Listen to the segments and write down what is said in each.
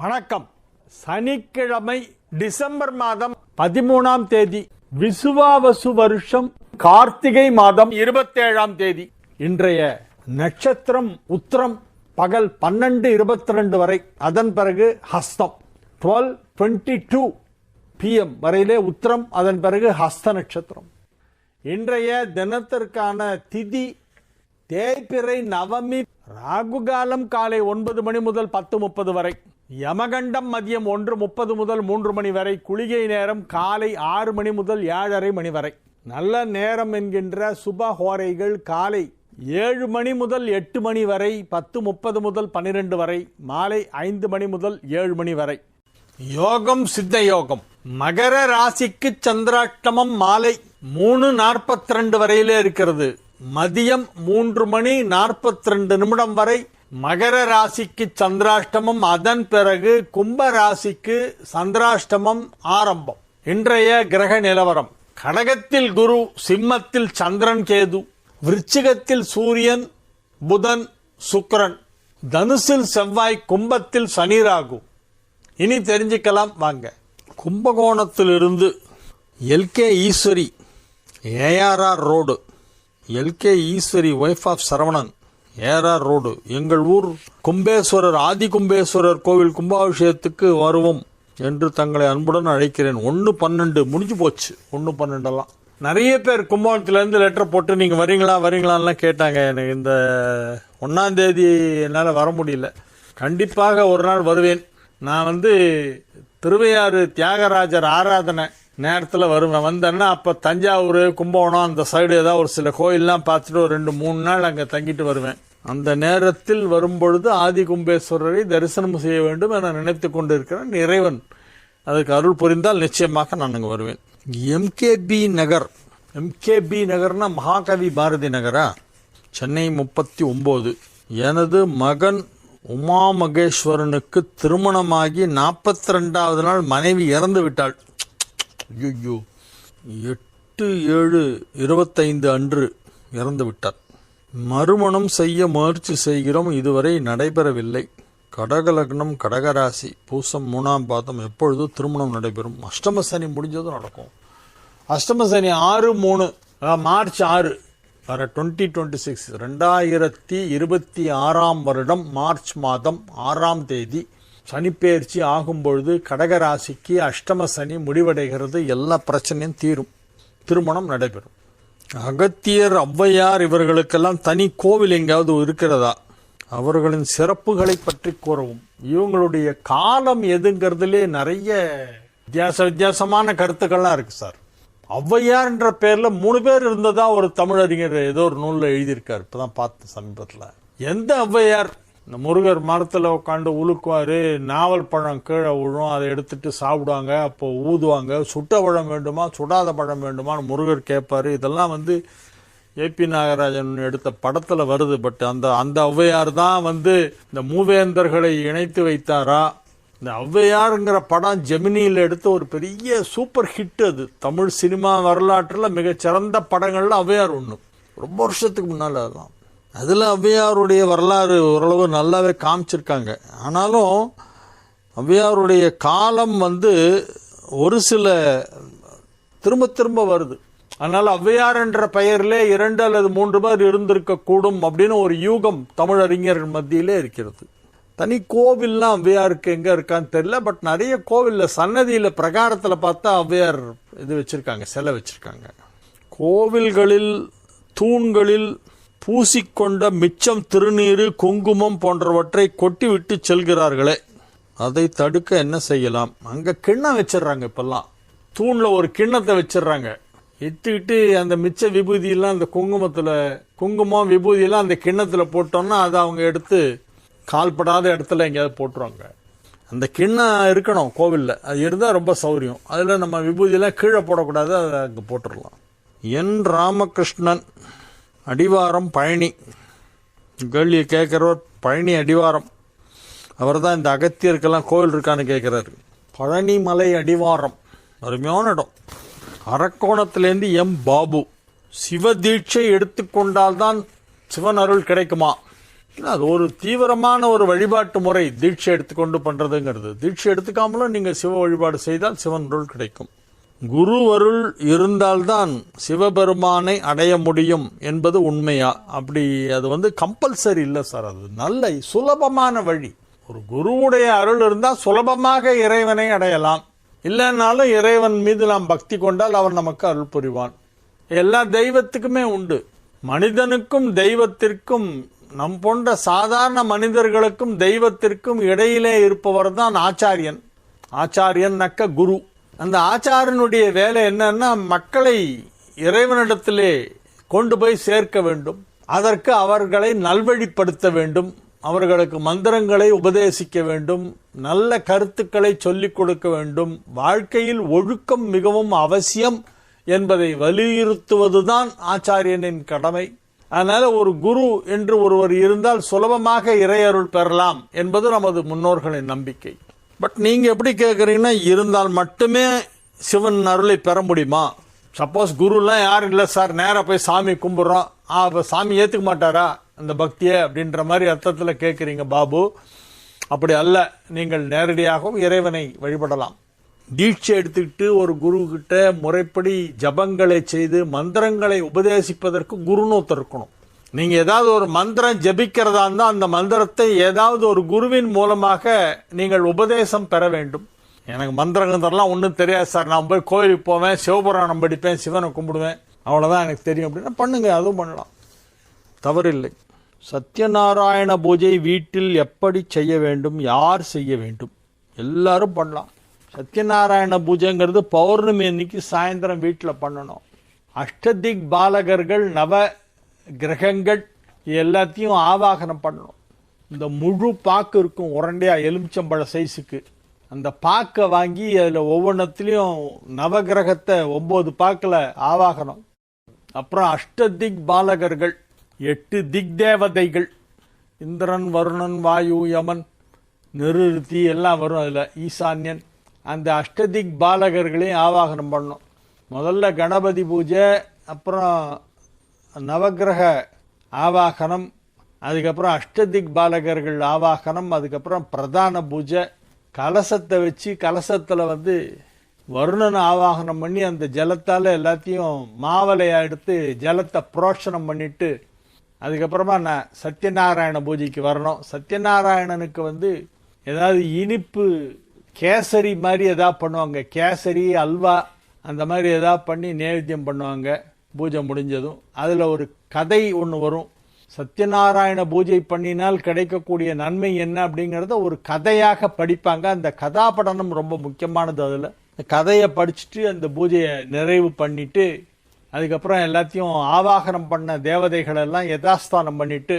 வணக்கம். சனிக்கிழமை டிசம்பர் மாதம் பதிமூணாம் தேதி விசுவாவசு வருஷம் கார்த்திகை மாதம் இருபத்தேழாம் தேதி. இன்றைய நட்சத்திரம் உத்திரம் பகல் பன்னெண்டு இருபத்தி ரெண்டு வரை அதன் பிறகு ஹஸ்தம். டுவெல் டுவெண்ட்டி டூ பிஎம் வரையிலே உத்திரம் அதன் பிறகு ஹஸ்த நட்சத்திரம். இன்றைய தினத்திற்கான திதி தேய்பிறை நவமி ராகுகாலம் காலை ஒன்பது மணி முதல் பத்து முப்பது வரை. யமகண்டம் மதியம் ஒன்று முப்பது முதல் மூன்று மணி வரை குளிகை நேரம் காலை ஆறு மணி முதல் ஏழரை மணி வரை. நல்ல நேரம் என்கின்ற சுப ஹோரைகள் காலை ஏழு மணி முதல் எட்டு மணி வரை பத்து முப்பது முதல் பன்னிரெண்டு வரை மாலை ஐந்து மணி முதல் ஏழு மணி வரை. யோகம் சித்த யோகம். மகர ராசிக்கு சந்திராஷ்டமம் மாலை மூணு நாற்பத்தி ரெண்டு வரையிலே இருக்கிறது. மதியம் மூன்று மணி நாற்பத்தி ரெண்டு நிமிடம் வரை மகர ராசிக்கு சந்திராஷ்டமம் அதன் பிறகு கும்ப ராசிக்கு சந்திராஷ்டமம் ஆரம்பம். இன்றைய கிரக நிலவரம். கடகத்தில் குரு சிம்மத்தில் சந்திரன் கேது விருச்சிகத்தில் சூரியன் புதன் சுக்கரன் தனுசில் செவ்வாய் கும்பத்தில் சனி ராகு. இனி தெரிஞ்சுக்கலாம் வாங்க. கும்பகோணத்திலிருந்து LK Eswari ARR road LK Eswari wife of Saravanan. ARR road. எங்கள் ஊர் கும்பேஸ்வரர் ஆதி கும்பேஸ்வரர் கோவில் கும்பாபிஷேகத்துக்கு வருவோம் என்று தங்களை அன்புடன் அழைக்கிறேன். ஒன்று பன்னெண்டு முடிஞ்சு போச்சு. ஒன்று பன்னெண்டெல்லாம். நிறைய பேர் கும்பகோணத்துலேருந்து லெட்டர் போட்டு நீங்கள் வரீங்களா வரீங்களான்லாம் கேட்டாங்க. எனக்கு இந்த ஒன்றாந்தேதி என்னால் வர முடியல. கண்டிப்பாக ஒரு நாள் வருவேன். நான் வந்து திருவையாறு தியாகராஜர் ஆராதனை நேரத்தில் வருவேன். வந்தேன்னா அப்போ தஞ்சாவூர் கும்பகோணம் அந்த சைடு ஏதாவது ஒரு சில கோயிலெலாம் பார்த்துட்டு ஒரு ரெண்டு மூணு நாள் அங்கே தங்கிட்டு வருவேன். அந்த நேரத்தில் வரும்பொழுது ஆதி கும்பேஸ்வரரை தரிசனம் செய்ய வேண்டும் என நினைத்து கொண்டிருக்கிறேன் இறைவன் அதுக்கு அருள் புரிந்தால் நிச்சயமாக நான் அங்கே வருவேன். எம்கேபி நகர் எம்கேபி நகர்னா மகாகவி பாரதி நகரா? சென்னை முப்பத்தி ஒம்பது எனது மகன் உமா மகேஸ்வரனுக்கு திருமணமாகி நாற்பத்தி ரெண்டாவது நாள் மனைவி இறந்து விட்டாள். ஐயோ எட்டு ஏழு இருபத்தைந்து அன்று இறந்து விட்டார். மறுமணம் செய்ய முயற்சி செய்கிறோம் இதுவரை நடைபெறவில்லை. கடக லக்னம் கடகராசி பூசம் மூணாம் பாதம் எப்பொழுது திருமணம் நடைபெறும். அஷ்டம சனி முடிஞ்சதும் நடக்கும். அஷ்டம சனி ஆறு மூணு மார்ச் ஆறு வர டுவெண்ட்டி டுவெண்ட்டி சிக்ஸ் ரெண்டாயிரத்தி இருபத்தி ஆறாம் வருடம் மார்ச் மாதம் ஆறாம் தேதி. சனிப்பெயர்ச்சி ஆகும் பொழுது கடகராசிக்கு அஷ்டம சனி முடிவடைகிறது. எல்லா பிரச்சனையும் தீரும். திருமணம் நடைபெறும். அகத்தியர் ஔவையார் இவர்களுக்கெல்லாம் தனி கோவில் எங்கேயாவது இருக்கிறதா? அவர்களின் சிறப்புகளை பற்றி கூறவும். இவங்களுடைய காலம் எதுங்கிறதுலே நிறைய வித்தியாச வித்தியாசமான கருத்துக்கள்லாம் இருக்கு சார். ஔவையார்ன்ற பேர்ல மூணு பேர் இருந்ததா ஒரு தமிழறிஞர் ஏதோ ஒரு நூலில் எழுதியிருக்காரு. இப்பதான் பார்த்து சமீபத்தில். எந்த ஔவையார்? இந்த முருகர் மரத்தில் உட்காந்து உழுக்குவாரு நாவல் பழம் கீழே விழும் அதை எடுத்துட்டு சாப்பிடுவாங்க அப்போ ஊதுவாங்க சுட்ட பழம் வேண்டுமா சுடாத பழம் வேண்டுமான்னு முருகர் கேட்பார். இதெல்லாம் வந்து ஏபி நாகராஜன் எடுத்த படத்தில் வருது பட் அந்த அந்த ஔவையார் தான் வந்து இந்த மூவேந்தர்களை இணைத்து வைத்தாரா? இந்த ஔவையாருங்கிற படம் ஜெமினியில் எடுத்த ஒரு பெரிய சூப்பர் ஹிட் அது. தமிழ் சினிமா வரலாற்றில் மிகச்சிறந்த படங்கள்ல ஔவையார் ஒன்று ரொம்ப வருஷத்துக்கு முன்னால் அதுதான் அதில் ஔவையாருடைய வரலாறு ஓரளவு நல்லாவே காமிச்சிருக்காங்க. ஆனாலும் ஔவையாருடைய காலம் வந்து ஒரு சில திரும்ப திரும்ப வருது. அதனால் ஔவையார் என்ற பெயரிலே இரண்டு அல்லது மூன்று பேர் இருந்திருக்கக்கூடும் அப்படின்னு ஒரு யூகம் தமிழறிஞர்கள் மத்தியிலே இருக்கிறது. தனி கோவில்லாம் ஔவையாருக்கு எங்கே இருக்கான்னு தெரியல பட் நிறைய கோவிலில் சன்னதியில் பிரகாரத்தில் பார்த்தா ஔவையார் இது வச்சுருக்காங்க சிலை வச்சுருக்காங்க. கோவில்களில் தூண்களில் பூசிக்கொண்ட மிச்சம் திருநீரு குங்குமம் போன்றவற்றை கொட்டிவிட்டு செல்கிறார்களே. அதை தடுக்க என்ன செய்யலாம்? அங்க கிண்ணம் வச்சிடுறாங்க இப்பெல்லாம். தூண்ல ஒரு கிண்ணத்தை வச்சிடுறாங்க. இட்டுக்கிட்டு அந்த மிச்ச விபூதியெல்லாம் அந்த குங்குமத்தில் குங்குமம் விபூதியெல்லாம் அந்த கிண்ணத்தில் போட்டோம்னா அதை அவங்க எடுத்து கால்படாத இடத்துல எங்கேயாவது போட்டுருவாங்க. அந்த கிண்ணம் இருக்கணும் கோவிலில். அது இருந்தால் ரொம்ப சௌரியம். அதில் நம்ம விபூதியெல்லாம் கீழே போடக்கூடாது அதை அங்கே போட்டுடலாம். என் ராமகிருஷ்ணன் அடிவாரம் பழனி கேள்வியை கேட்குறவர் பழனி அடிவாரம். அவர் தான் இந்த அகத்தியருக்கெல்லாம் கோவில் இருக்கான்னு கேட்குறாரு. பழனி மலை அடிவாரம். அருமையான இடம். அரக்கோணத்துலேருந்து எம் பாபு. சிவ தீட்சை எடுத்துக்கொண்டால்தான் சிவன் அருள் கிடைக்குமா? அது ஒரு தீவிரமான ஒரு வழிபாட்டு முறை தீட்சை எடுத்துக்கொண்டு பண்ணுறதுங்கிறது தீட்சை எடுத்துக்காமலும் நீங்கள் சிவ வழிபாடு செய்தால் சிவன் அருள் கிடைக்கும். குரு அருள் இருந்தால்தான் சிவபெருமானை அடைய முடியும் என்பது உண்மையா? அப்படி அது வந்து கம்பல்சரி இல்லை சார் அது. நல்ல சுலபமான வழி. ஒரு குருவுடைய அருள் இருந்தால் சுலபமாக இறைவனை அடையலாம். இல்லைன்னாலும் இறைவன் மீது நாம் பக்தி கொண்டால் அவர் நமக்கு அருள் புரிவான். எல்லா தெய்வத்துக்குமே உண்டு. மனிதனுக்கும் தெய்வத்திற்கும் நம் போன்ற சாதாரண மனிதர்களுக்கும் தெய்வத்திற்கும் இடையிலே இருப்பவர் தான் ஆச்சாரியன். ஆச்சாரியன் நக்க குரு. அந்த ஆச்சாரியனுடைய வேலை என்னன்னா மக்களை இறைவனிடத்திலே கொண்டு போய் சேர்க்க வேண்டும். அதற்கு அவர்களை நல்வழிப்படுத்த வேண்டும். அவர்களுக்கு மந்திரங்களை உபதேசிக்க வேண்டும். நல்ல கருத்துக்களை சொல்லிக் கொடுக்க வேண்டும். வாழ்க்கையில் ஒழுக்கம் மிகவும் அவசியம் என்பதை வலியுறுத்துவதுதான் ஆச்சாரியனின் கடமை. அதனால ஒரு குரு என்று ஒருவர் இருந்தால் சுலபமாக இறையருள் பெறலாம் என்பது நமது முன்னோர்களின் நம்பிக்கை. பட் நீங்கள் எப்படி கேட்குறீங்கன்னா இருந்தால் மட்டுமே சிவன் அருளை பெற முடியுமா? சப்போஸ் குருலாம் யாரும் இல்லை சார் நேராக போய் சாமி கும்பிட்றோம். ஆ அப்போ சாமி ஏற்றுக்க மாட்டாரா? அந்த பக்தியை அப்படின்ற மாதிரி அர்த்தத்தில் கேட்குறீங்க பாபு. அப்படி அல்ல நீங்கள் நேரடியாகவும் இறைவனை வழிபடலாம். தீட்சை எடுத்துக்கிட்டு ஒரு குருக்கிட்ட முறைப்படி ஜபங்களை செய்து மந்திரங்களை உபதேசிப்பதற்கு குருன்னு இருக்கணும். நீங்க ஏதாவது ஒரு மந்திரம் ஜபிக்கிறதா இருந்தால் அந்த மந்திரத்தை ஏதாவது ஒரு குருவின் மூலமாக நீங்கள் உபதேசம் பெற வேண்டும். எனக்கு மந்திரங்கந்தரெல்லாம் ஒன்றும் தெரியாது சார். நான் போய் கோயிலுக்கு போவேன் சிவபுராணம் படிப்பேன் சிவனை கும்பிடுவேன். அவ்வளோதான் எனக்கு தெரியும் அப்படின்னா பண்ணுங்க அதுவும் பண்ணலாம். தவறில்லை. சத்யநாராயண பூஜை வீட்டில் எப்படி செய்ய வேண்டும் யார் செய்ய வேண்டும் எல்லாரும் பண்ணலாம். சத்யநாராயண பூஜைங்கிறது பௌர்ணமி அன்னைக்கு சாயந்தரம் வீட்டில் பண்ணணும். அஷ்டதிக் பாலகர்கள் நவ கிரகங்கள் எல்லாத்தையும் ஆவாகனம் பண்ணணும். இந்த முழு பாக்கு இருக்கும் உரண்டையாக எலுமிச்சம்பழ சைஸுக்கு. அந்த பாக்கை வாங்கி அதில் ஒவ்வொன்றத்துலேயும் நவகிரகத்தை ஒம்பது பாக்கில் ஆவாகனம். அப்புறம் அஷ்டதிக் பாலகர்கள் எட்டு திக் தேவதைகள். இந்திரன் வருணன் வாயு யமன் நிருதி எல்லாம் வரும் அதில் ஈசான்யன். அந்த அஷ்டதிக் பாலகர்களையும் ஆவாகனம் பண்ணணும். முதல்ல கணபதி பூஜை அப்புறம் நவக்கிரக ஆவாகனம் அதுக்கப்புறம் அஷ்டதிக் பாலகர்கள் ஆவாகனம் அதுக்கப்புறம் பிரதான பூஜை கலசத்தை வச்சு கலசத்தில் வந்து வருணனை ஆவாகனம் பண்ணி அந்த ஜலத்தால் எல்லாத்தையும் மாவலையாக எடுத்து ஜலத்தை புரோஷனம் பண்ணிட்டு அதுக்கப்புறமா நான் சத்யநாராயண பூஜைக்கு வரணும். சத்யநாராயணனுக்கு வந்து ஏதாவது இனிப்பு கேசரி மாதிரி எதாவது பண்ணுவாங்க. கேசரி அல்வா அந்த மாதிரி எதாவது பண்ணி நேவேத்தியம் பண்ணுவாங்க. பூஜை முடிஞ்சதும் அதில் ஒரு கதை ஒன்று வரும். சத்யநாராயண பூஜை பண்ணினால் கிடைக்கக்கூடிய நன்மை என்ன அப்படிங்கிறத ஒரு கதையாக படிப்பாங்க. அந்த கதாபடனம் ரொம்ப முக்கியமானது அதில். கதையை படிச்சுட்டு அந்த பூஜையை நிறைவு பண்ணிட்டு அதுக்கப்புறம் எல்லாத்தையும் ஆவாகனம் பண்ண தேவதைகள் எல்லாம் யதாஸ்தானம் பண்ணிட்டு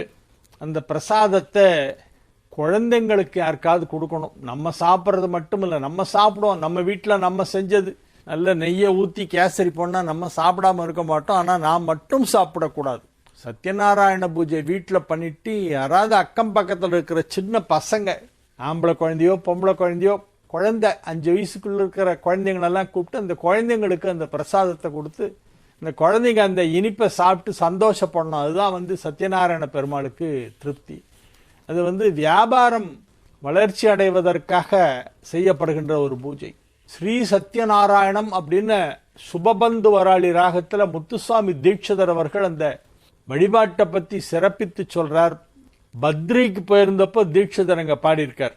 அந்த பிரசாதத்தை குழந்தைங்களுக்கு யாருக்காவது கொடுக்கணும். நம்ம சாப்பிட்றது மட்டும் இல்லை நம்ம சாப்பிடுவோம். நம்ம வீட்டில் நம்ம செஞ்சது. நல்ல நெய்யை ஊற்றி கேசரி பண்ணால் நம்ம சாப்பிடாம இருக்க மாட்டோம். ஆனால் நான் மட்டும் சாப்பிடக்கூடாது. சத்யநாராயண பூஜை வீட்டில் பண்ணிட்டு யாராவது அக்கம் பக்கத்தில் இருக்கிற சின்ன பசங்க ஆம்பளை குழந்தையோ பொம்பளை குழந்தையோ குழந்தை அஞ்சு வயசுக்குள்ள இருக்கிற குழந்தைங்களெல்லாம் கூப்பிட்டு அந்த குழந்தைங்களுக்கு அந்த பிரசாதத்தை கொடுத்து இந்த குழந்தைங்க அந்த இனிப்பை சாப்பிட்டு சந்தோஷப்படணும். அதுதான் வந்து சத்யநாராயண பெருமாளுக்கு திருப்தி. அது வந்து வியாபாரம் வளர்ச்சி அடைவதற்காக செய்யப்படுகின்ற ஒரு பூஜை. ஸ்ரீ சத்யநாராயணம் அப்படின்னு சுபபந்து வராளி ராகத்தில் முத்துசாமி தீட்சிதர் அவர்கள் அந்த வழிபாட்டை பற்றி சிறப்பித்து சொல்றார். பத்ரிக்கு போயிருந்தப்போ தீட்சிதர் அங்கே பாடியிருக்கார்.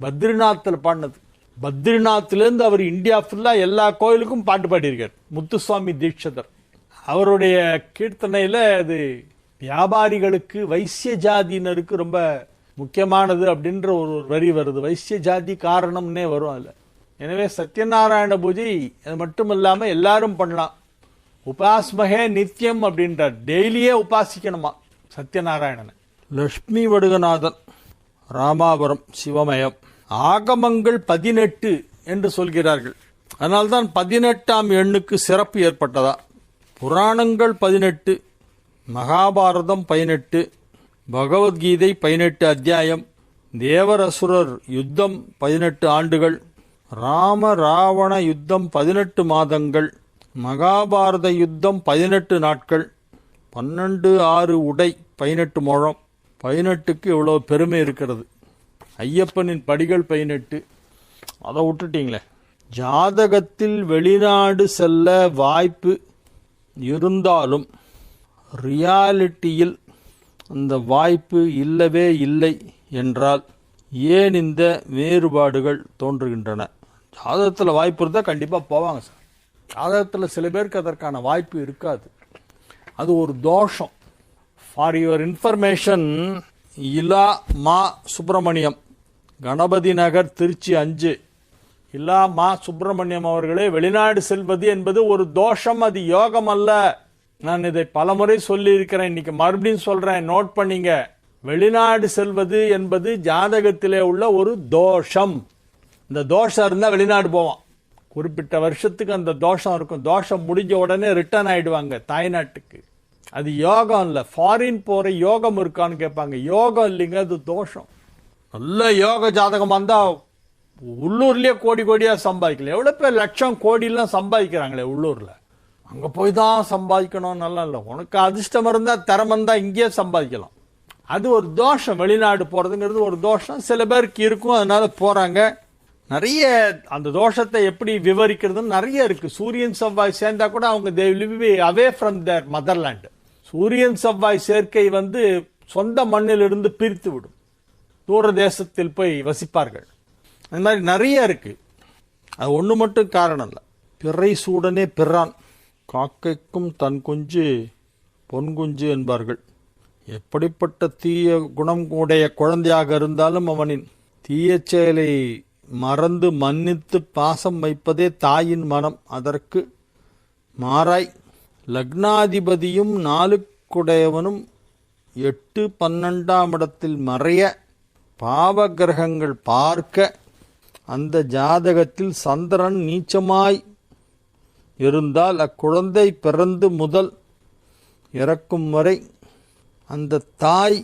பத்ரிநாத்தில் பாடினது. பத்ரிநாத்லேருந்து அவர் இந்தியா ஃபுல்லாக எல்லா கோயிலுக்கும் பாட்டு பாடியிருக்கார் முத்துசுவாமி தீட்சிதர். அவருடைய கீர்த்தனையில் அது வியாபாரிகளுக்கு வைசிய ஜாதியினருக்கு ரொம்ப முக்கியமானது அப்படின்ற ஒரு வரி வருது. வைசிய ஜாதி காரணம்னே வரும் அதில். எனவே சத்யநாராயண பூஜை அது மட்டும் இல்லாம எல்லாரும் பண்ணலாம். உபாஸ்மகே நித்தியம் அப்படின்றார் டெய்லியே உபாசிக்கணுமா சத்யநாராயணனை? லட்சுமி வடுகநாதன் ராமாபுரம் சிவமயம். ஆகமங்கள் பதினெட்டு என்று சொல்கிறார்கள். அதனால்தான் பதினெட்டாம் எண்ணுக்கு சிறப்பு ஏற்பட்டதா? புராணங்கள் பதினெட்டு மகாபாரதம் பதினெட்டு பகவத்கீதை பதினெட்டு அத்தியாயம் தேவரசுரர் யுத்தம் பதினெட்டு ஆண்டுகள் ராம ராவண யுத்தம் பதினெட்டு மாதங்கள் மகாபாரத யுத்தம் பதினெட்டு நாட்கள் பன்னெண்டு ஆறு உடை பதினெட்டு முழம். பதினெட்டுக்கு இவ்வளோ பெருமை இருக்கிறது. ஐயப்பனின் படிகள் பதினெட்டு. அதை விட்டுட்டீங்களே. ஜாதகத்தில் வெளிநாடு செல்ல வாய்ப்பு இருந்தாலும் ரியாலிட்டியில் அந்த வாய்ப்பு இல்லவே இல்லை என்றால் ஏன் இந்த வேறுபாடுகள் தோன்றுகின்றன? ஜாதகத்தில் வாய்ப்பு இருந்தால் கண்டிப்பாக போவாங்க சார். ஜாதகத்தில் சில பேருக்கு அதற்கான வாய்ப்பு இருக்காது. அது ஒரு தோஷம். ஃபார் யுவர் இன்ஃபர்மேஷன் இலா மா சுப்பிரமணியம். கணபதி நகர் திருச்சி அஞ்சு. இல்லா மா சுப்பிரமணியம் அவர்களே வெளிநாடு செல்வது என்பது ஒரு தோஷம் அது யோகம் அல்ல. நான் இதை பலமுறை சொல்லியிருக்கிறேன். இன்னைக்கு மறுபடியும் சொல்றேன். நோட் பண்ணிங்க. வெளிநாடு செல்வது என்பது ஜாதகத்திலே உள்ள ஒரு தோஷம். இந்த தோஷம் இருந்தால் வெளிநாடு போவோம் குறிப்பிட்ட வருஷத்துக்கு அந்த தோஷம் இருக்கும். தோஷம் முடிஞ்ச உடனே ரிட்டர்ன் ஆயிடுவாங்க தாய்நாட்டுக்கு. அது யோகம் இல்லை. ஃபாரின் போகிற யோகம் இருக்கான்னு கேட்பாங்க. யோகம் இல்லைங்க அது தோஷம். நல்ல யோக ஜாதகம் வந்தால் உள்ளூர்லேயே கோடி கோடியாக சம்பாதிக்கல. எவ்வளோ பேர் லட்சம் கோடிலாம் சம்பாதிக்கிறாங்களே உள்ளூரில். அங்கே போய் தான் சம்பாதிக்கணும் நல்லா இல்லை. உனக்கு அதிர்ஷ்டம் இருந்தால் திறமந்தா இங்கேயே சம்பாதிக்கலாம். அது ஒரு தோஷம். வெளிநாடு போகிறதுங்கிறது ஒரு தோஷம். சில பேருக்கு இருக்கும் அதனால போகிறாங்க நிறைய அந்த தோஷத்தை எப்படி விவரிக்கிறதுன்னு நிறைய இருக்கு. சூரியன் செவ்வாய் சேர்ந்தா கூட அவங்க they live away from their motherland சூரியன் செவ்வாய் சேர்க்கை வந்து சொந்த மண்ணிலிருந்து பிரித்து விடும். தூர தேசத்தில் போய் வசிப்பார்கள். அந்த மாதிரி நிறைய இருக்கு. அது ஒன்று மட்டும் காரணம் இல்லை. பிறை சூடனே பிறான். காக்கைக்கும் தன் குஞ்சு பொன் குஞ்சு என்பார்கள். எப்படிப்பட்ட தீய குணம் உடைய குழந்தையாக இருந்தாலும் அவனின் தீய செயலை மறந்து மன்னித்து பாசம் வைப்பதே தாயின் மனம். அதற்கு மாறாய் லக்னாதிபதியும் நாளுக்குடையவனும் எட்டு பன்னெண்டாம் இடத்தில் மறைய பாவ கிரகங்கள் பார்க்க அந்த ஜாதகத்தில் சந்திரன் நீச்சமாய் இருந்தால் அக்குழந்தை பிறந்து முதல் இறக்கும் வரை அந்த தாய்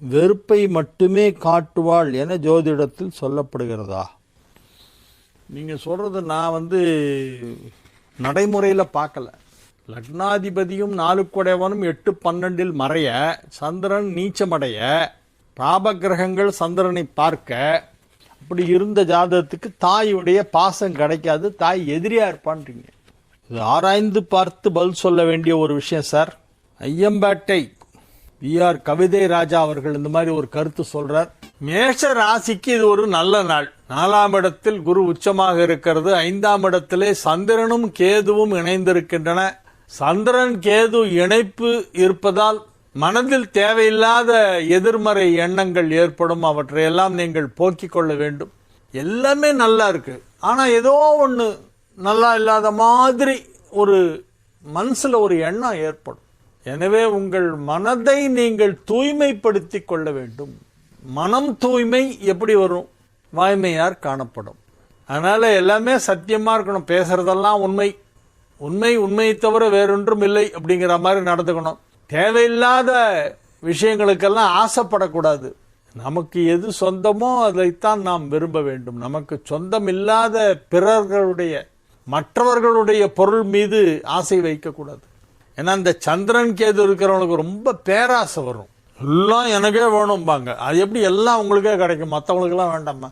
வெறுப்பை மட்டுமே காட்டுவாள் என ஜோதிடத்தில் சொல்லப்படுகிறதா? நீங்கள் சொல்கிறது நான் வந்து நடைமுறையில் பார்க்கல. லக்னாதிபதியும் நாலுக்குடையவனும் எட்டு பன்னெண்டில் மறைய சந்திரன் நீச்சமடைய பாபகிரகங்கள் சந்திரனை பார்க்க அப்படி இருந்த ஜாதகத்துக்கு தாயுடைய பாசம் கிடைக்காது தாய் எதிரியா இருப்பான்றீங்க. இது ஆராய்ந்து பார்த்து பதில் சொல்ல வேண்டிய ஒரு விஷயம் சார். ஐயம்பேட்டை வி ஆர் கவிதை ராஜா அவர்கள் இந்த மாதிரி ஒரு கருத்து சொல்றார். மேஷ ராசிக்கு இது ஒரு நல்ல நாள். நாலாம் இடத்தில் குரு உச்சமாக இருக்கிறது. ஐந்தாம் இடத்திலே சந்திரனும் கேதுவும் இணைந்திருக்கின்றன. சந்திரன் கேது இணைப்பு இருப்பதால் மனதில் தேவையில்லாத எதிர்மறை எண்ணங்கள் ஏற்படும். அவற்றையெல்லாம் நீங்கள் போக்கிக் கொள்ள வேண்டும். எல்லாமே நல்லா இருக்கு. ஆனா ஏதோ ஒன்று நல்லா இல்லாத மாதிரி ஒரு மனசுல ஒரு எண்ணம் ஏற்படும். எனவே உங்கள் மனதை நீங்கள் தூய்மைப்படுத்திக் கொள்ள வேண்டும். மனம் தூய்மை எப்படி வரும்? வாய்மையார் காணப்படும். அதனால எல்லாமே சத்தியமா இருக்கணும். பேசுறதெல்லாம் உண்மை. உண்மை உண்மையை தவிர வேறொன்றும் இல்லை அப்படிங்கிற மாதிரி நடந்துக்கணும். தேவையில்லாத விஷயங்களுக்கெல்லாம் ஆசைப்படக்கூடாது. நமக்கு எது சொந்தமோ அதைத்தான் நாம் விரும்ப வேண்டும். நமக்கு சொந்தம் இல்லாத பிறர்களுடைய மற்றவர்களுடைய பொருள் மீது ஆசை வைக்கக்கூடாது. ஏன்னா இந்த சந்திரன் கேது இருக்கிறவனுக்கு ரொம்ப பேராசை வரும். எல்லாம் எனக்கே வேணும்பாங்க. அது எப்படி எல்லாம் உங்களுக்கே கிடைக்கும்? மற்றவங்களுக்கெல்லாம் வேண்டாமா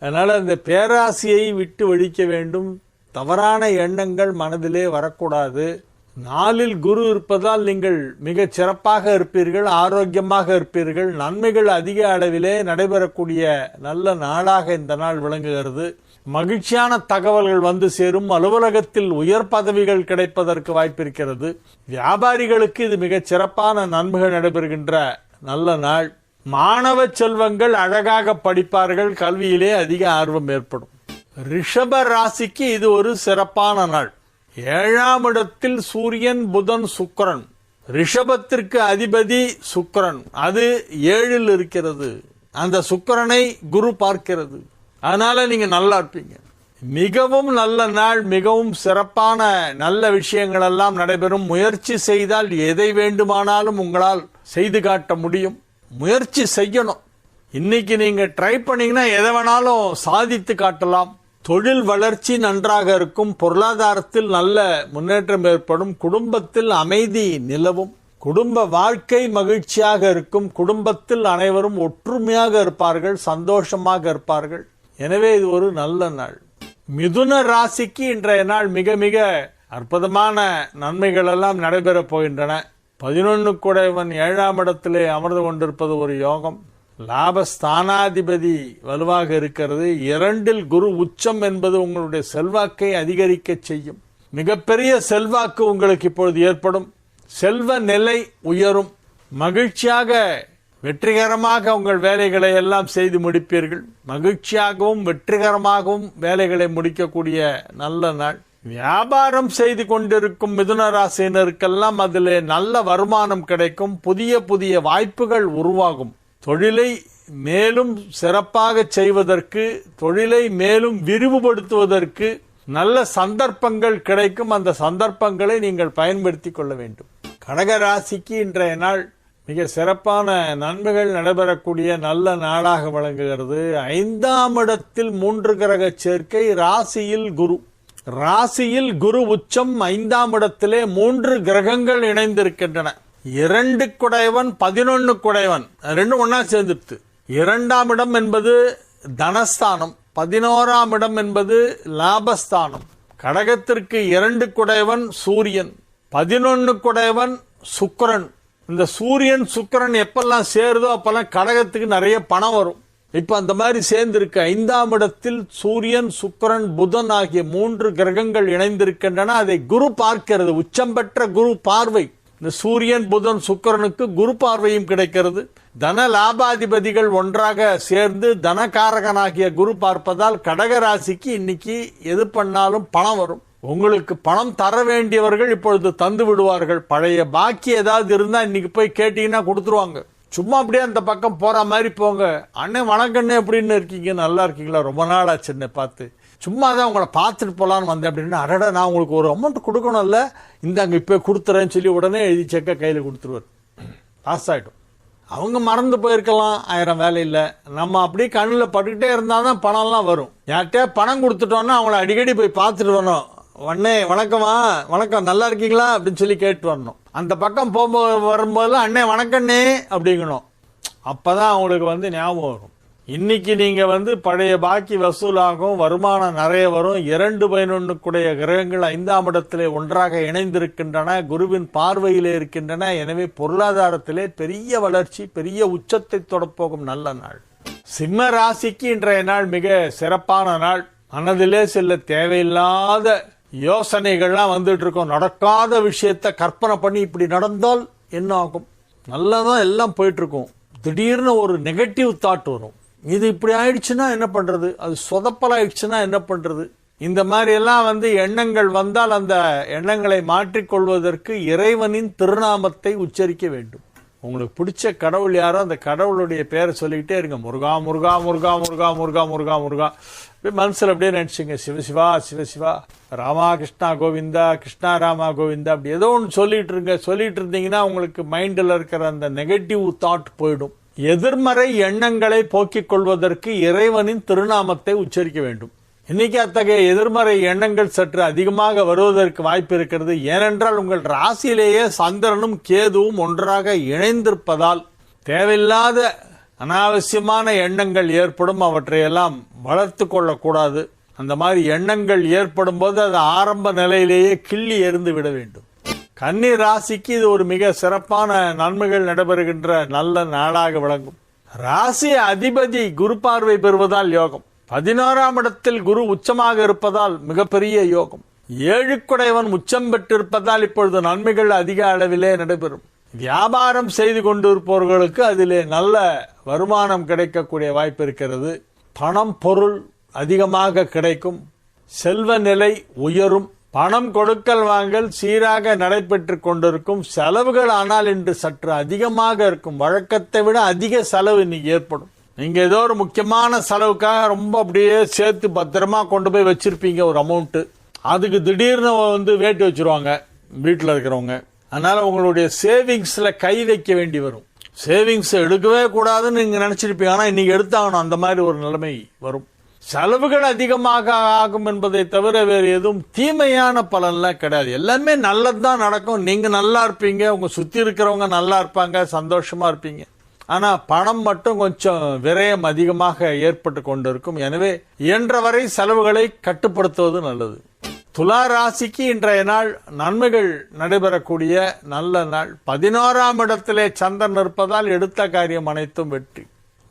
அதனால் இந்த பேராசையை விட்டு ஒழிக்க வேண்டும். தவறான எண்ணங்கள் மனதிலே வரக்கூடாது. நாளில் குரு இருப்பதால் நீங்கள் மிக சிறப்பாக இருப்பீர்கள் ஆரோக்கியமாக இருப்பீர்கள். நன்மைகள் அதிக அளவிலே நடைபெறக்கூடிய நல்ல நாளாக இந்த நாள் விளங்குகிறது. மகிழ்ச்சியான தகவல்கள் வந்து சேரும். அலுவலகத்தில் உயர் பதவிகள் கிடைப்பதற்கு வாய்ப்பிருக்கிறது. வியாபாரிகளுக்கு இது மிகச் சிறப்பான நன்மைகள் நடைபெறுகின்ற நல்ல நாள். மாணவ செல்வங்கள் அழகாக படிப்பார்கள். கல்வியிலே அதிக ஆர்வம் ஏற்படும். ரிஷப ராசிக்கு இது ஒரு சிறப்பான நாள். ஏழாம் இடத்தில் சூரியன் புதன் சுக்கரன். ரிஷபத்திற்கு அதிபதி சுக்கரன். அது ஏழில் இருக்கிறது. அந்த சுக்கரனை குரு பார்க்கிறது. அதனால நீங்க நல்லா இருப்பீங்க. மிகவும் நல்ல நாள் மிகவும் சிறப்பான நல்ல விஷயங்கள் எல்லாம் நடைபெறும். முயற்சி செய்தால் எதை வேண்டுமானாலும் உங்களால் செய்து காட்ட முடியும். முயற்சி செய்யணும். இன்னைக்கு நீங்க ட்ரை பண்ணீங்கன்னா எதை வேணாலும் சாதித்து காட்டலாம். தொழில் வளர்ச்சி நன்றாக இருக்கும். பொருளாதாரத்தில் நல்ல முன்னேற்றம் ஏற்படும். குடும்பத்தில் அமைதி நிலவும். குடும்ப வாழ்க்கை மகிழ்ச்சியாக இருக்கும். குடும்பத்தில் அனைவரும் ஒற்றுமையாக இருப்பார்கள் சந்தோஷமாக இருப்பார்கள். எனவே இது ஒரு நல்ல நாள். மிதுன ராசிக்கு இன்றைய நாள் மிக மிக அற்புதமான நன்மைகள் எல்லாம் நடைபெறப் போகின்றன. கூட குடைவன் ஏழாம் இடத்திலே அமர்ந்து கொண்டிருப்பது ஒரு யோகம். லாபஸ்தானாதிபதி வலுவாக இருக்கிறது. இரண்டில் குரு உச்சம் என்பது உங்களுடைய செல்வாக்கை அதிகரிக்க செய்யும். மிகப்பெரிய செல்வாக்கு உங்களுக்கு இப்பொழுது ஏற்படும். செல்வ நிலை உயரும். மகிழ்ச்சியாக வெற்றிகரமாக உங்கள் வேலைகளை எல்லாம் செய்து முடிப்பீர்கள். மகிழ்ச்சியாகவும் வெற்றிகரமாகவும் வேலைகளை முடிக்கக்கூடிய நல்ல நாள். வியாபாரம் செய்து கொண்டிருக்கும் மிதுன ராசினருக்கெல்லாம் அதிலே நல்ல வருமானம் கிடைக்கும். புதிய புதிய வாய்ப்புகள் உருவாகும். தொழிலை மேலும் சிறப்பாக செய்வதற்கு தொழிலை மேலும் விரிவுபடுத்துவதற்கு நல்ல சந்தர்ப்பங்கள் கிடைக்கும். அந்த சந்தர்ப்பங்களை நீங்கள் பயன்படுத்திக் கொள்ள வேண்டும். கடக ராசிக்கு இன்றைய நாள் மிக சிறப்பான நன்மைகள் நடைபெறக்கூடிய நல்ல நாடாக விளங்குகிறது. ஐந்தாம் இடத்தில் மூன்று கிரக சேர்க்கை ராசியில் குரு. ராசியில் குரு உச்சம் ஐந்தாம் இடத்திலே மூன்று கிரகங்கள் இணைந்திருக்கின்றன. இரண்டு குடைவன் பதினொன்னு குடைவன் ரெண்டும் ஒன்னா சேர்ந்துட்டு இரண்டாம் இடம் என்பது தனஸ்தானம். பதினோராம் இடம் என்பது லாபஸ்தானம். கடகத்திற்கு இரண்டு குடைவன் சூரியன். பதினொன்னு குடைவன் சுக்கரன். இந்த சூரியன் சுக்கிரன் எப்பெல்லாம் சேருதோ அப்பெல்லாம் கடகத்துக்கு நிறைய பணம் வரும். இப்ப அந்த மாதிரி சேர்ந்திருக்க ஐந்தாம் இடத்தில் சூரியன் சுக்கிரன் புதன் ஆகிய மூன்று கிரகங்கள் இணைந்திருக்கின்றன. அதை குரு பார்க்கிறது. உச்சம் பெற்ற குரு பார்வை. இந்த சூரியன் புதன் சுக்கிரனுக்கு குரு பார்வையும் கிடைக்கிறது. தன லாபாதிபதிகள் ஒன்றாக சேர்ந்து தனகாரகனாகிய குரு பார்ப்பதால் கடக ராசிக்கு இன்னைக்கு எது பண்ணாலும் பணம் வரும். உங்களுக்கு பணம் தர வேண்டியவர்கள் இப்பொழுது தந்து விடுவார்கள். பழைய பாக்கி ஏதாவது இருந்தா இன்னைக்கு போய் கேட்டீங்கன்னா கொடுத்துருவாங்க. சும்மா அப்படியே அந்த பக்கம் போற மாதிரி போங்க. அண்ணன் வணக்கண்ணே எப்படின்னு இருக்கீங்க? நல்லா இருக்கீங்களா? ரொம்ப நாள் ஆச்சுன்னு பார்த்து. சும்மா தான் உங்களை பார்த்துட்டு போகலான்னு வந்தேன் அப்படின்னு அடடா நான் உங்களுக்கு ஒரு அமௌண்ட் கொடுக்கணும்ல. இந்தாங்க இப்போ கொடுத்துறேன்னு சொல்லி உடனே எழுதி செக்க கையில் கொடுத்துருவார். பாஸ் ஆகிடும் அவங்க மறந்து போயிருக்கலாம். ஆயிரம் வேலை இல்லை. நம்ம அப்படியே கண்ணில் பட்டுக்கிட்டே இருந்தால் தான் பணம்லாம் வரும். யார்கிட்டயா பணம் கொடுத்துட்டோன்னா அவங்கள அடிக்கடி போய் பார்த்துட்டு வரணும். அண்ணே வணக்கமா வணக்கம். நல்லா இருக்கீங்களா? அப்படின்னு சொல்லி கேட்டு வரணும். அந்த பக்கம் போகும்போது வரும்போதெல்லாம் அண்ணே வணக்கண்ணே அப்படிங்கணும். அப்பதான் அவங்களுக்கு வந்து ஞாபகம் வரும். இன்னைக்கு நீங்க வந்து பழைய பாக்கி வசூலாகும் வருமானம் நிறைய வரும். இரண்டு பதினொன்றுக்குடைய கிரகங்கள் ஐந்தாம் இடத்திலே ஒன்றாக இணைந்திருக்கின்றன. குருவின் பார்வையிலே இருக்கின்றன. எனவே பொருளாதாரத்திலே பெரிய வளர்ச்சி பெரிய உச்சத்தை தொடப்போகும் நல்ல நாள். சிம்ம ராசிக்கு இன்றைய நாள் மிக சிறப்பான நாள். மனதிலே சில தேவையில்லாத யோசனைகள்லாம் வந்துட்டு இருக்கோம் நடக்காத விஷயத்த கற்பனை பண்ணி இப்படி நடந்தால் என்ன ஆகும்? நல்லதான் எல்லாம் போயிட்டு இருக்கும் திடீர்னு ஒரு நெகட்டிவ் தாட் வரும். இது இப்படி ஆயிடுச்சுன்னா என்ன பண்றது? அது சொதப்பல் ஆயிடுச்சுன்னா என்ன பண்றது? இந்த மாதிரி எல்லாம் வந்து எண்ணங்கள் வந்தால் அந்த எண்ணங்களை மாற்றிக்கொள்வதற்கு இறைவனின் திருநாமத்தை உச்சரிக்க வேண்டும். உங்களுக்கு பிடிச்ச கடவுள் யாரோ அந்த கடவுளுடைய பேரை சொல்லிக்கிட்டே இருங்க. முருகா முருகா முருகா முருகா முருகா முருகா முருகா. அப்படியே மனசுல அப்படியே நினச்சிங்க. சிவசிவா சிவசிவா ராமா கிருஷ்ணா கோவிந்தா கிருஷ்ணா ராமா கோவிந்தா. அப்படி ஏதோ ஒன்று சொல்லிட்டு இருங்க. சொல்லிட்டு இருந்தீங்கன்னா உங்களுக்கு மைண்டில் இருக்கிற அந்த நெகட்டிவ் தாட் போயிடும். எதிர்மறை எண்ணங்களை போக்கிக் கொள்வதற்கு இறைவனின் திருநாமத்தை உச்சரிக்க வேண்டும். இன்னைக்கு அத்தகைய எதிர்மறை எண்ணங்கள் சற்று அதிகமாக வருவதற்கு வாய்ப்பு இருக்கிறது. ஏனென்றால் உங்கள் ராசியிலேயே சந்திரனும் கேதுவும் ஒன்றாக இணைந்திருப்பதால் தேவையில்லாத அனாவசியமான எண்ணங்கள் ஏற்படும். அவற்றையெல்லாம் வளர்த்து கொள்ளக்கூடாது. அந்த மாதிரி எண்ணங்கள் ஏற்படும் போது அது ஆரம்ப நிலையிலேயே கிள்ளி எறிந்து விட வேண்டும். கன்னி ராசிக்கு இது ஒரு மிக சிறப்பான நன்மைகள் நடைபெறுகின்ற நல்ல நாடாக விளங்கும். ராசி அதிபதி குரு பார்வை பெறுவதால் யோகம். பதினோராம் இடத்தில் குரு உச்சமாக இருப்பதால் மிகப்பெரிய யோகம். ஏழுக்குடையவன் உச்சம் பெற்றிருப்பதால் இப்பொழுது நன்மைகள் அதிக அளவிலே நடைபெறும். வியாபாரம் செய்து கொண்டிருப்பவர்களுக்கு அதிலே நல்ல வருமானம் கிடைக்கக்கூடிய வாய்ப்பு இருக்கிறது. பணம் பொருள் அதிகமாக கிடைக்கும். செல்வ நிலை உயரும். பணம் கொடுக்கல் வாங்கல் சீராக நடைபெற்று கொண்டிருக்கும். செலவுகள் ஆனால் இன்று சற்று அதிகமாக இருக்கும். வழக்கத்தை விட அதிக செலவு இன்னைக்கு ஏற்படும். நீங்க ஏதோ ஒரு முக்கியமான செலவுக்காக ரொம்ப அப்படியே சேர்த்து பத்திரமா கொண்டு போய் வச்சிருப்பீங்க ஒரு அமௌண்ட்டு அதுக்கு திடீர்னு வந்து வேட்டி வச்சிருவாங்க வீட்டில் இருக்கிறவங்க. அதனால உங்களுடைய சேவிங்ஸ்ல கை வைக்க வேண்டி வரும். சேவிங்ஸ் எடுக்கவே கூடாதுன்னு நீங்க நினைச்சிருப்பீங்க. ஆனால் இன்னைக்கு எடுத்தாகணும். அந்த மாதிரி ஒரு நிலைமை வரும். செலவுகள் அதிகமாக ஆகும் என்பதை தவிர வேறு எதுவும் தீமையான பலன்லாம் கிடையாது. எல்லாமே நல்லதுதான் நடக்கும். நீங்க நல்லா இருப்பீங்க. உங்க சுத்தி இருக்கிறவங்க நல்லா இருப்பாங்க. சந்தோஷமா இருப்பீங்க. ஆனா பணம் மட்டும் கொஞ்சம் விரயம் அதிகமாக ஏற்பட்டு கொண்டிருக்கும். எனவே இயன்றவரை செலவுகளை கட்டுப்படுத்துவது நல்லது. துலா ராசிக்கு இன்றைய நாள் நன்மைகள் நடைபெறக்கூடிய நல்ல நாள். பதினோராம் இடத்திலே சந்திரன் இருப்பதால் எடுத்த காரியம் அனைத்தும் வெற்றி.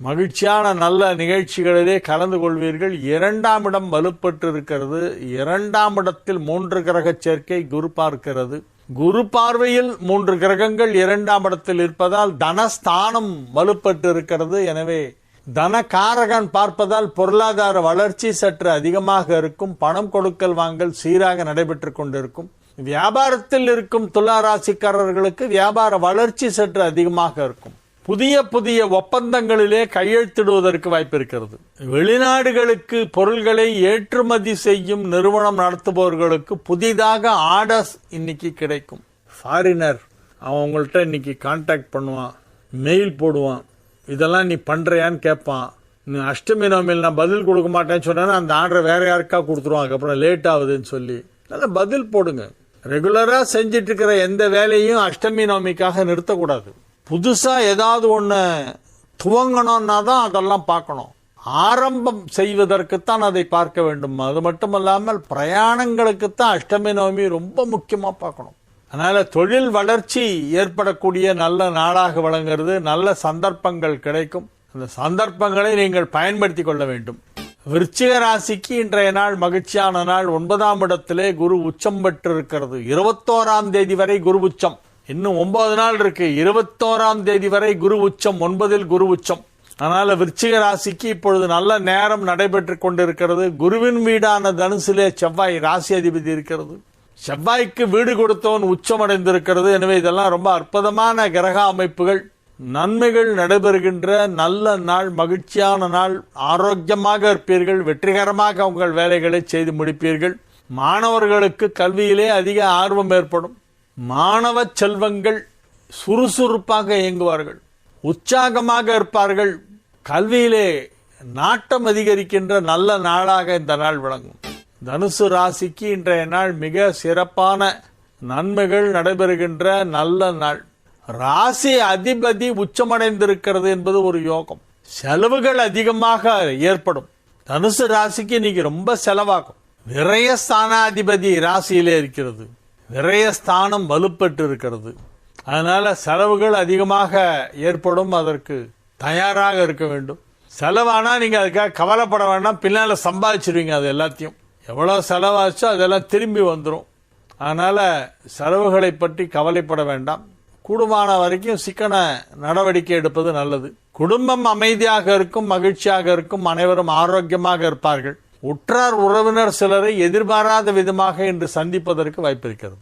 மகிழ்ச்சியான நல்ல நிகழ்ச்சிகளிலே கலந்து கொள்வீர்கள். இரண்டாம் இடம் வலுப்பட்டு இருக்கிறது இரண்டாம் இடத்தில் மூன்று கிரக சேர்க்கை குரு பார்க்கிறது. குரு பார்வையில் மூன்று கிரகங்கள் இரண்டாம் இடத்தில் இருப்பதால் தனஸ்தானம் வலுப்பட்டு இருக்கிறது எனவே தனகாரகன் பார்ப்பதால் பொருளாதார வளர்ச்சி சற்று அதிகமாக இருக்கும். பணம் கொடுக்கல் வாங்கல் சீராக நடைபெற்றுக் கொண்டிருக்கும். வியாபாரத்தில் இருக்கும் துலா ராசிக்காரர்களுக்கு வியாபார வளர்ச்சி சற்று அதிகமாக இருக்கும். புதிய புதிய ஒப்பந்தங்களிலே கையெழுத்திடுவதற்கு வாய்ப்பு இருக்கிறது வெளிநாடுகளுக்கு பொருள்களை ஏற்றுமதி செய்யும் நிறுவனம் நடத்துபவர்களுக்கு புதிதாக ஆர்டர்ஸ் இன்னைக்கு கிடைக்கும். ஃபாரினர் அவன் இன்னைக்கு கான்டாக்ட் பண்ணுவான் மெயில் போடுவான் இதெல்லாம் நீ பண்றியான்னு கேட்பான். நீ அஷ்டமி நோமில் நான் பதில் கொடுக்க மாட்டேன்னு சொன்னா அந்த ஆர்டரை வேற யாருக்கா கொடுத்துருவான் அதுக்கப்புறம் லேட் ஆகுதுன்னு சொல்லி. நல்லா பதில் போடுங்க. ரெகுலரா செஞ்சிட்டு இருக்கிற எந்த வேலையும் அஷ்டமி நோமிக்காக நிறுத்தக்கூடாது. புதுசாக ஏதாவது ஒன்று துவங்கணும்னா தான் அதெல்லாம் பார்க்கணும். ஆரம்பம் செய்வதற்குத்தான் அதை பார்க்க வேண்டும். அது மட்டும் இல்லாமல் பிரயாணங்களுக்குத்தான் அஷ்டமி நவமி ரொம்ப முக்கியமாக பார்க்கணும். அதனால் தொழில் வளர்ச்சி ஏற்படக்கூடிய நல்ல நாடாக வழங்குறது நல்ல சந்தர்ப்பங்கள் கிடைக்கும். அந்த சந்தர்ப்பங்களை நீங்கள் பயன்படுத்தி கொள்ள வேண்டும். விருச்சிக ராசிக்கு இன்றைய நாள் மகிழ்ச்சியான நாள். ஒன்பதாம் இடத்திலே குரு உச்சம் பெற்றிருக்கிறது. இருபத்தோராம் தேதி வரை குரு உச்சம். இன்னும் ஒன்பது நாள் இருக்கு. இருபத்தோராம் தேதி வரை குரு உச்சம் ஒன்பதில் குரு உச்சம். அதனால விருச்சிக ராசிக்கு இப்பொழுது நல்ல நேரம் நடைபெற்று கொண்டிருக்கிறது. குருவின் வீடான தனுசிலே செவ்வாய் ராசி அதிபதி இருக்கிறது. செவ்வாய்க்கு வீடு கொடுத்தவன் உச்சமடைந்திருக்கிறது. எனவே இதெல்லாம் ரொம்ப அற்புதமான கிரக அமைப்புகள். நன்மைகள் நடைபெறுகின்ற நல்ல நாள் மகிழ்ச்சியான நாள். ஆரோக்கியமாக இருப்பீர்கள். வெற்றிகரமாக உங்கள் வேலைகளை செய்து முடிப்பீர்கள். மாணவர்களுக்கு கல்வியிலே அதிக ஆர்வம் ஏற்படும். மாணவ செல்வங்கள் சுறுசுறுப்பாக இயங்குவார்கள். உற்சாகமாக இருப்பார்கள். கல்வியிலே நாட்டம் அதிகரிக்கின்ற நல்ல நாளாக இந்த நாள் விளங்கும். தனுசு ராசிக்கு இன்றைய நாள் மிக சிறப்பான நன்மைகள் நடைபெறுகின்ற நல்ல நாள். ராசி அதிபதி உச்சமடைந்திருக்கிறது என்பது ஒரு யோகம். செலவுகள் அதிகமாக ஏற்படும். தனுசு ராசிக்கு இன்னைக்கு ரொம்ப செலவாகும். விரயஸ்தானாதிபதி ராசியிலே இருக்கிறது. விரயஸ்தானம் வலுப்பட்டு இருக்கிறது அதனால செலவுகள் அதிகமாக ஏற்படும் அதற்கு தயாராக இருக்க வேண்டும். செலவானா நீங்க அதுக்காக கவலைப்பட வேண்டாம் பின்னால சம்பாதிச்சிருவீங்க அது எல்லாத்தையும். எவ்வளவு செலவாச்சோ அதெல்லாம் திரும்பி வந்துடும் அதனால செலவுகளை பற்றி கவலைப்பட வேண்டாம். கூடுமான வரைக்கும் சிக்கன நடவடிக்கை எடுப்பது நல்லது. குடும்பம் அமைதியாக இருக்கும் மகிழ்ச்சியாக இருக்கும் அனைவரும் ஆரோக்கியமாக இருப்பார்கள். உற்றார் உறவினர் சிலரை எதிர்பாராத விதமாக இன்று சந்திப்பதற்கு வாய்ப்பிருக்கிறது.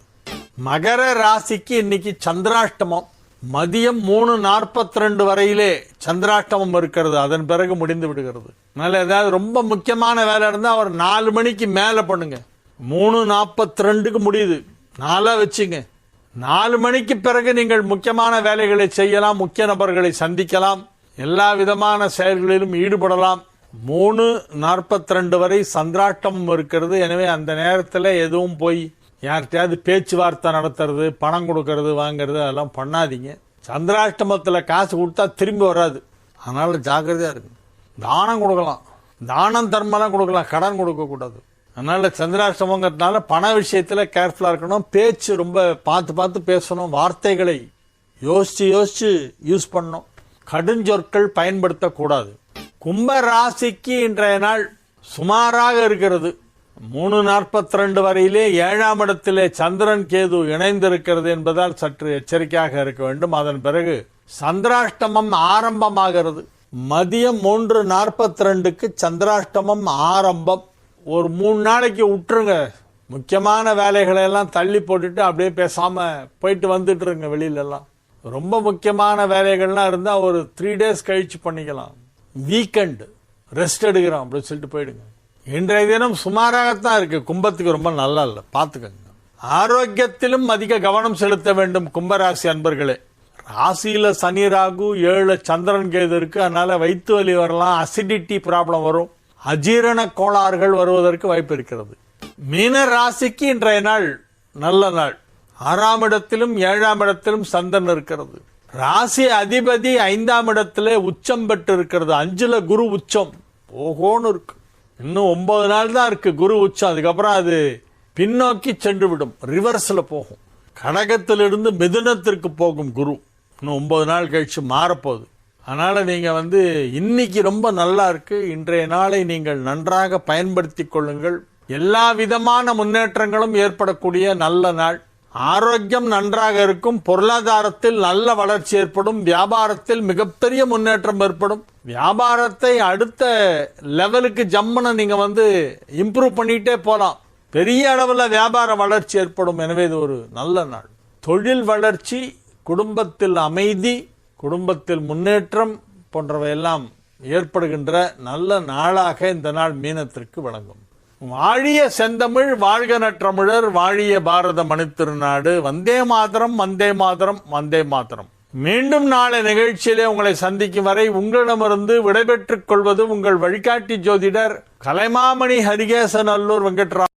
மகர ராசிக்கு இன்னைக்கு சந்திராஷ்டமம். மதியம் மூணு நாற்பத்தி ரெண்டு வரையிலே சந்திராஷ்டமம் இருக்கிறது. அதன் பிறகு முடிந்து விடுகிறது. அதனால ஏதாவது ரொம்ப முக்கியமான வேலை இருந்தா ஒரு நாலு மணிக்கு மேல பண்ணுங்க. மூணு நாற்பத்தி ரெண்டுக்கு முடியுது. நாலா வச்சுங்க. நாலு மணிக்கு பிறகு நீங்கள் முக்கியமான வேலைகளை செய்யலாம் முக்கிய நபர்களை சந்திக்கலாம். எல்லா விதமான செயல்களிலும் ஈடுபடலாம். மூணு நாற்பத்தி ரெண்டு வரை சந்திராட்டம் இருக்கிறது. எனவே அந்த நேரத்தில் எதுவும் போய் யார்கிட்டயாவது பேச்சுவார்த்தை நடத்துறது பணம் கொடுக்கறது வாங்குறது அதெல்லாம் பண்ணாதீங்க. சந்திராஷ்டமத்தில் காசு கொடுத்தா திரும்பி வராது. அதனால ஜாக்கிரதையாக இருக்கு தானம் கொடுக்கலாம். தானம் தர்மம்லாம் கொடுக்கலாம். கடன் கொடுக்கக்கூடாது அதனால சந்திராஷ்டமங்கிறதுனால பண விஷயத்தில் கேர்ஃபுல்லாக இருக்கணும். பேச்சு ரொம்ப பார்த்து பார்த்து பேசணும். வார்த்தைகளை யோசிச்சு யோசிச்சு யூஸ் பண்ணணும். கடுஞ்சொற்கள் பயன்படுத்தக்கூடாது. கும்ப ராசிக்கு இன்றைய நாள் சுமாராக இருக்கிறது. மூணு நாற்பத்தி ரெண்டு வரையிலே ஏழாம் இடத்திலே சந்திரன் கேது இணைந்திருக்கிறது என்பதால் சற்று எச்சரிக்கையாக இருக்க வேண்டும். அதன் பிறகு சந்திராஷ்டமம் ஆரம்பமாகிறது. மதியம் மூன்று நாற்பத்தி ரெண்டுக்கு சந்திராஷ்டமம் ஆரம்பம். ஒரு மூணு நாளைக்கு விட்டுருங்க முக்கியமான வேலைகளை எல்லாம் தள்ளி போட்டுட்டு அப்படியே பேசாம போயிட்டு வந்துட்டு இருங்க ரொம்ப முக்கியமான வேலைகள்லாம் இருந்தால் ஒரு த்ரீ டேஸ் கழிச்சு பண்ணிக்கலாம். வீக்கெண்டு ரெஸ்ட் எடுக்கிறோம் அப்படின்னு சொல்லிட்டு போயிடுங்க. இன்றைய தினம் சுமாராகத்தான் இருக்கு. கும்பத்துக்கு ரொம்ப நல்லா இல்லை பார்த்துக்கங்க. ஆரோக்கியத்திலும் அதிக கவனம் செலுத்த வேண்டும் கும்பராசி அன்பர்களே. ராசியில் சனி ராகு ஏழு சந்திரன் கேது இருக்கு. அதனால வயிற்று வலி வரலாம் அசிடிட்டி ப்ராப்ளம் வரும். அஜீரண கோளாறுகள் வருவதற்கு வாய்ப்பு இருக்கிறது. மீன ராசிக்கு இன்றைய நாள் நல்ல நாள். ஆறாம் இடத்திலும் ஏழாம் இடத்திலும் சந்திரன் இருக்கிறது. ராசி அதிபதி ஐந்தாம் இடத்துல உச்சம் பெற்று இருக்கிறது அஞ்சுல குரு உச்சம். போகோன்னு இருக்கு. இன்னும் ஒன்பது நாள் தான் இருக்கு குரு உச்சம். அதுக்கப்புறம் அது பின்னோக்கி சென்று விடும் ரிவர்ஸ்ல போகும். கடகத்திலிருந்து மிதுனத்திற்கு போகும் குரு. இன்னும் ஒன்பது நாள் கழிச்சு மாறப்போகுது. அதனால நீங்க வந்து இன்னைக்கு ரொம்ப நல்லா இருக்கு. இன்றைய நாளை நீங்கள் நன்றாக பயன்படுத்தி கொள்ளுங்கள். எல்லா விதமான முன்னேற்றங்களும் ஏற்படக்கூடிய நல்ல நாள். ஆரோக்கியம் நன்றாக இருக்கும் பொருளாதாரத்தில் நல்ல வளர்ச்சி ஏற்படும் வியாபாரத்தில் மிகப்பெரிய முன்னேற்றம் ஏற்படும். வியாபாரத்தை அடுத்த லெவலுக்கு ஜம்முன்னு நீங்க வந்து இம்ப்ரூவ் பண்ணிட்டே போலாம். பெரிய அளவில் வியாபார வளர்ச்சி ஏற்படும். எனவே இது ஒரு நல்ல நாள். தொழில் வளர்ச்சி குடும்பத்தில் அமைதி குடும்பத்தில் முன்னேற்றம் போன்றவையெல்லாம் ஏற்படுகின்ற நல்ல நாளாக இந்த நாள் மீனத்திற்கு வழங்கும் வாழிய செந்தமிழ் வாழ்க நற்றமிழர் வாழிய பாரத மணித்திருநாடு வந்தே மாதரம் வந்தே மாதரம் வந்தே மாதரம். மீண்டும் நாளை நிகழ்ச்சியிலே உங்களை சந்திக்கும் வரை உங்களிடமிருந்து விடைபெற்றுக் கொள்வது உங்கள் வழிகாட்டி ஜோதிடர் கலைமாமணி ஹரிகேசன் அல்லூர் வெங்கட்ராம்